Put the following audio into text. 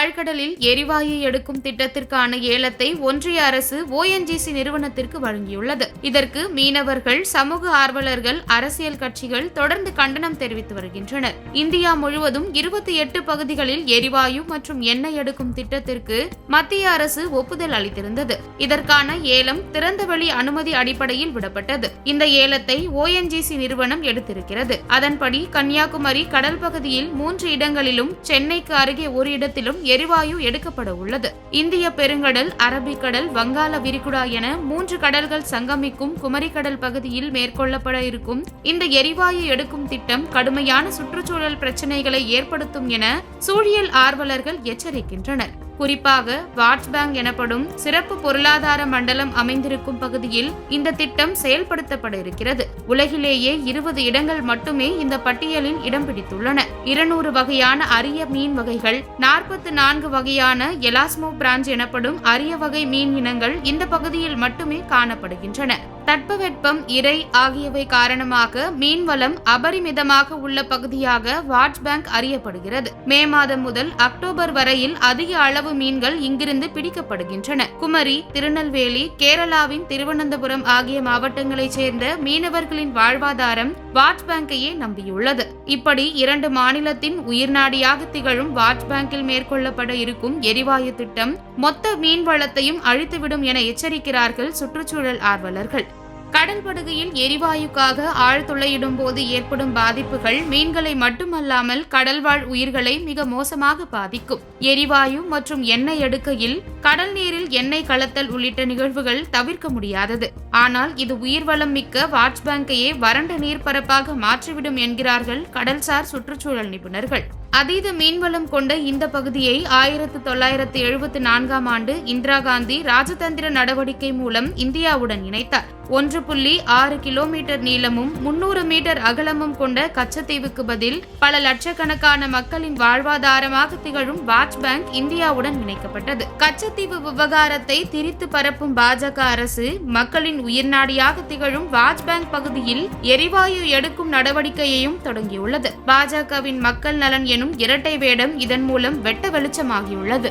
ஆழ்கடலில் எரிவாயு எடுக்கும் திட்டத்திற்கான ஏலத்தை ஒன்றிய அரசு ஓஎன்ஜிசி நிறுவனத்திற்கு வழங்கியுள்ளது. இதற்கு மீனவர்கள் சமூக ஆர்வலர்கள் அரசியல் கட்சிகள் தொடர்ந்து கண்டனம் தெரிவித்து வருகின்றனர். இந்தியா முழுவதும் இருபத்தி எட்டு பகுதிகளில் எரிவாயு மற்றும் எண்ணெய் எடுக்கும் திட்டத்திற்கு மத்திய அரசு ஒப்புதல் அளித்திருந்தது. இதற்கான ஏலம் திறந்தவெளி அனுமதி அடிப்படையில் விடப்பட்டது. இந்த ஏலத்தை ஓஎன்ஜிசி நிறுவனம் எடுத்திருக்கிறது. அதன்படி கன்னியாகுமரி கடல் பகுதியில் மூன்று இடங்களிலும் சென்னைக்கு அருகே ஒரு இடத்திலும் எரிவாயு எடுக்கப்பட உள்ளது. இந்திய பெருங்கடல் அரபிக்கடல் வங்காள விரிகுடா என மூன்று கடல்கள் சங்கமிக்கும் குமரிக்கடல் பகுதியில் மேற்கொள்ளப்பட இருக்கும் இந்த எரிவாயு எடுக்கும் திட்டம் கடுமையான சுற்றுச்சூழல் பிரச்சினைகளை ஏற்படுத்தும் என சூழியல் ஆர்வலர்கள் எச்சரிக்கின்றனர். குறிப்பாக வாட்ச் பேங்க் எனப்படும் சிறப்பு பொருளாதார மண்டலம் அமைந்திருக்கும் பகுதியில் இந்த திட்டம் செயல்படுத்தப்பட இருக்கிறது. உலகிலேயே இருபது இடங்கள் மட்டுமே இந்த பட்டியலில் இடம் பிடித்துள்ளன. இருநூறு வகையான அரிய மீன் வகைகள் நாற்பத்தி நான்கு வகையான எலாஸ்மோ பிரான்ச் எனப்படும் அரிய வகை மீன் இனங்கள் இந்த பகுதியில் மட்டுமே காணப்படுகின்றன. தட்பவெப்பம் இறை ஆகியவை காரணமாக மீன்வளம் அபரிமிதமாக உள்ள பகுதியாக வாட்ச் பேங்க் அறியப்படுகிறது. மே மாதம் முதல் அக்டோபர் வரையில் அதிக அளவு மீன்கள் இங்கிருந்து பிடிக்கப்படுகின்றன. குமரி திருநெல்வேலி கேரளாவின் திருவனந்தபுரம் ஆகிய மாவட்டங்களைச் சேர்ந்த மீனவர்களின் வாழ்வாதாரம் வாட்ச் பேங்கையே நம்பியுள்ளது. இப்படி இரண்டு மாநிலத்தின் உயிர்நாடியாக திகழும் வாட்ச் பேங்கில் மேற்கொள்ளப்பட இருக்கும் எரிவாயு திட்டம் மொத்த மீன் வளத்தையும் அழித்துவிடும் என எச்சரிக்கிறார்கள் சுற்றுச்சூழல் ஆர்வலர்கள். கடல் படுகையில் எரிவாயுக்காக ஆழ்துளையிடும் போது ஏற்படும் பாதிப்புகள் மீன்களை மட்டுமல்லாமல் கடல்வாழ் உயிர்களை மிக மோசமாக பாதிக்கும். எரிவாயு மற்றும் எண்ணெய் எடுக்கையில் கடல் நீரில் எண்ணெய் கலத்தல் உள்ளிட்ட நிகழ்வுகள் தவிர்க்க முடியாதது. ஆனால் இது உயிர்வளம் மிக்க வாட்ச் பேங்கையே வறண்ட நீர்ப்பரப்பாக மாற்றிவிடும் என்கிறார்கள் கடல்சார் சுற்றுச்சூழல் நிபுணர்கள். அதீத மீன்வளம் கொண்ட இந்த பகுதியை ஆயிரத்து தொள்ளாயிரத்து எழுபத்தி நான்காம் ஆண்டு இந்திரா காந்தி ராஜதந்திர நடவடிக்கை மூலம் இந்தியாவுடன் இணைத்தார். ஒன்று புள்ளி ஆறு கிலோமீட்டர் நீளமும் முன்னூறு மீட்டர் அகலமும் கொண்ட கச்சத்தீவுக்கு பதில் பல லட்சக்கணக்கான மக்களின் வாழ்வாதாரமாக திகழும் வாட்ச் பேங்க் இந்தியாவுடன் இணைக்கப்பட்டது. கச்சத்தீவு விவகாரத்தை திரித்து பரப்பும் பாஜக அரசு மக்களின் உயிர்நாடியாக திகழும் வாட்ச் பேங்க் பகுதியில் எரிவாயு எடுக்கும் நடவடிக்கையையும் தொடங்கியுள்ளது. பாஜகவின் மக்கள் நலன் எனும் இரட்டை வேடம் இதன் மூலம் வெட்ட வெளிச்சமாகியுள்ளது.